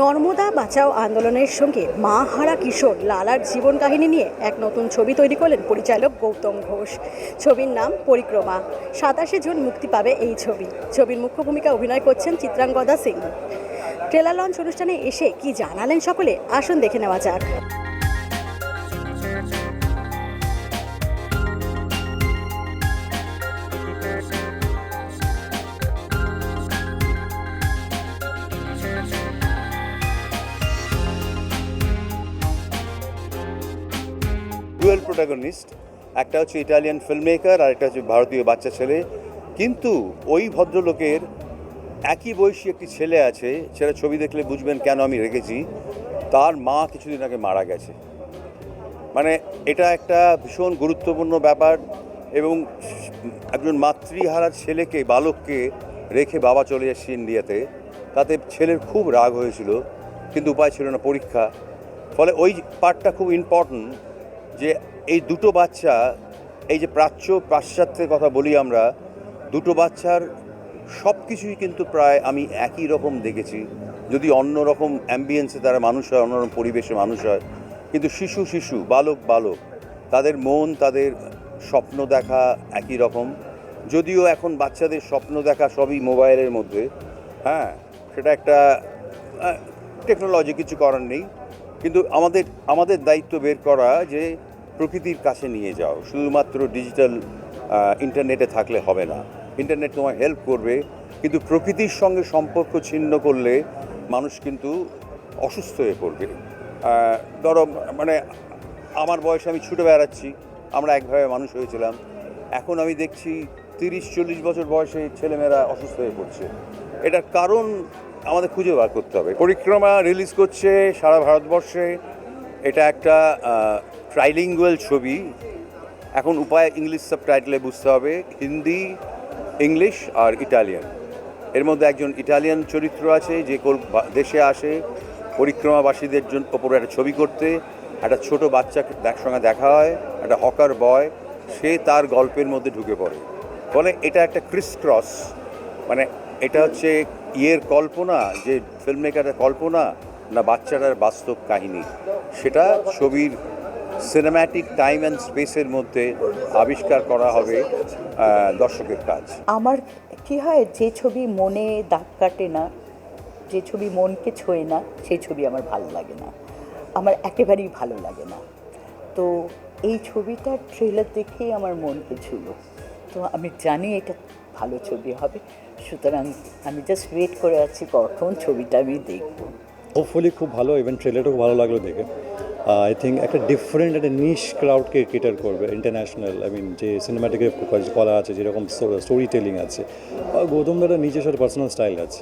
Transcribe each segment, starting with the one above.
নর্মদা বাঁচাও আন্দোলনের সঙ্গে মা হারা কিশোর লালার জীবন কাহিনী নিয়ে এক নতুন ছবি তৈরি করলেন পরিচালক গৌতম ঘোষ। ছবির নাম পরিক্রমা। সাতাশে জুন মুক্তি পাবে এই ছবি। ছবির মুখ্য ভূমিকা অভিনয় করছেন চিত্রাঙ্গদা সিং। ট্রেলার লঞ্চ অনুষ্ঠানে এসে কি জানালেন সকলে? আসুন দেখে নেওয়া যাক। ডুয়েল প্রোটাগনিস্ট একটা হচ্ছে ইটালিয়ান ফিল্ম মেকার আর একটা হচ্ছে ভারতীয় বাচ্চা ছেলে। কিন্তু ওই ভদ্রলোকের একই বয়সী একটি ছেলে আছে, সেটা ছবি দেখলে বুঝবেন কেন আমি রেখেছি তার মা কিছুদিন আগে মারা গেছে। মানে এটা একটা ভীষণ গুরুত্বপূর্ণ ব্যাপার এবং একজন মাতৃহারা ছেলেকে, বালককে রেখে বাবা চলে যাচ্ছে ইন্ডিয়াতে। তাতে ছেলের খুব রাগ হয়েছিল, কিন্তু উপায় ছিল না পরীক্ষা। ফলে ওই পার্টটা খুব ইম্পর্ট্যান্ট যে এই দুটো বাচ্চা, এই যে প্রাচ্য পাশ্চাত্যের কথা বলি আমরা, দুটো বাচ্চার সব কিছুই কিন্তু প্রায় আমি একই রকম দেখেছি। যদি অন্য রকম অ্যাম্বিয়েন্সে তারা মানুষ হয়, অন্যরকম পরিবেশে মানুষ হয়, কিন্তু শিশু শিশু, বালক বালক, তাদের মন, তাদের স্বপ্ন দেখা একই রকম। যদিও এখন বাচ্চাদের স্বপ্ন দেখা সবই মোবাইলের মধ্যে হ্যাঁ সেটা একটা টেকনোলজি কিছু করার নেই। কিন্তু আমাদের আমাদের দায়িত্ব বের করা যে প্রকৃতির কাছে নিয়ে যাও। শুধুমাত্র ডিজিটাল ইন্টারনেটে থাকলে হবে না। ইন্টারনেট তোমায় হেল্প করবে, কিন্তু প্রকৃতির সঙ্গে সম্পর্ক ছিন্ন করলে মানুষ কিন্তু অসুস্থ হয়ে পড়বে। ধরো মানে আমার বয়সে আমি ছুটে বেড়াচ্ছি, আমরা একভাবে মানুষ হয়েছিলাম। এখন আমি দেখছি তিরিশ, চল্লিশ বছর বয়সে ছেলেমেয়েরা অসুস্থ হয়ে পড়ছে। এটার কারণ আমাদের খুঁজে বার করতে হবে। পরিক্রমা রিলিজ করছে সারা ভারতবর্ষে। এটা একটা ট্রাইলিঙ্গুয়াল ছবি। এখন উপায় ইংলিশ সাব টাইটেলে বুঝতে হবে। হিন্দি ইংলিশ আর ইটালিয়ান এর মধ্যে একজন ইটালিয়ান চরিত্র আছে, যে কল দেশে আসে। পরিক্রমাবাসীদের জন্য ওপরে একটা ছবি করতে। একটা ছোট বাচ্চাকে সঙ্গে দেখা হয়, একটা হকার বয় সে তার গল্পের মধ্যে ঢুকে পড়ে। ফলে এটা একটা ক্রিস ক্রস মানে এটা হচ্ছে ইয়ের কল্পনা, যে ফিল্ম মেকারের কল্পনা না বাচ্চাটার বাস্তব কাহিনী। সেটা ছবির সিনেম্যাটিক টাইম অ্যান্ড স্পেসের মধ্যে আবিষ্কার করা হবে দর্শকের কাজ। আমার কি হয়, যে ছবি মনে দাগ কাটে না, যে ছবি মনকে ছোঁয় না, সেই ছবি আমার ভালো লাগে না। আমার একেবারেই ভালো লাগে না। তো এই ছবিটার ট্রেলার দেখেই আমার মনকে ছুলো। তো আমি জানি এটা ভালো ছবি হবে সুতরাং আমি জাস্ট ওয়েট করে আছি কখন ছবিটা আমি দেখব। হোপফুলি খুব ভালো ইভেন ট্রেলারও খুব ভালো লাগল দেখে। আই থিঙ্ক একটা ডিফারেন্ট একটা নিশ ক্রাউডকে কেটার করবে ইন্টারন্যাশনাল আই মিন যে সিনেমাটিক কলা আছে যেরকম স্টোরি টেলিং আছে গৌতম দাদার নিজস্ব পার্সোনাল স্টাইল আছে।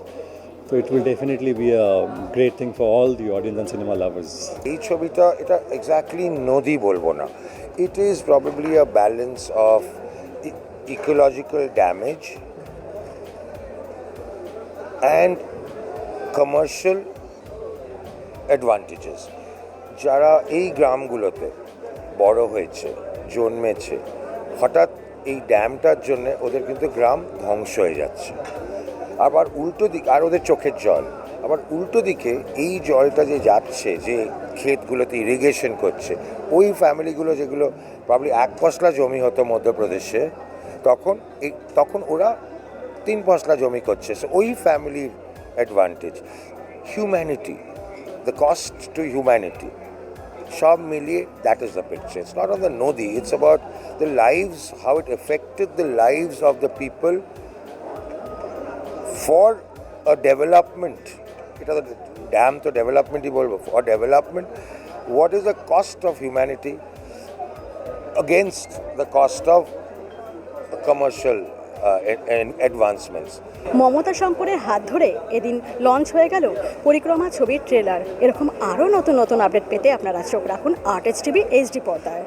তো it will definitely be a great thing for all the audience and cinema lovers এই ছবিটা এটা এক্স্যাক্টলি নদী বলব না। It is probably a balance of ecological damage and commercial advantages যারা এই গ্রামগুলোতে বড় হয়েছে, জন্মেছে, হঠাৎ এই ড্যামটার জন্য ওদের কিন্তু গ্রাম ধ্বংস হয়ে যাচ্ছে। আবার উল্টো দিক, আর ওদের চোখের জল। আবার উল্টো দিকে এই জলটা যে যাচ্ছে, যে ক্ষেতগুলোতে ইরিগেশন করছে, ওই ফ্যামিলিগুলো যেগুলো প্রবলি এক পশলা জমি হতো মধ্যপ্রদেশে তখন এই তখন ওরা তিন পশলা জমি করছে So ওই ফ্যামিলির advantage humanity the cost to humanity সব মিলিয়ে that is the picture it's not on the নদী it's about the lives how it affected the lives of the people for uh development এটা তো ড্যাম তো ডেভেলপমেন্টই বলবো for development what is the cost of humanity against the cost of commercial advancements Mamata শঙ্করের হাত ধরে এদিন launch হয়ে গেল পরিক্রমা ছবির ট্রেলার এরকম আরও নতুন নতুন আপডেট পেতে আপনারা চোখ রাখুন আর্ট এস টিভি এইচডি পর্দায়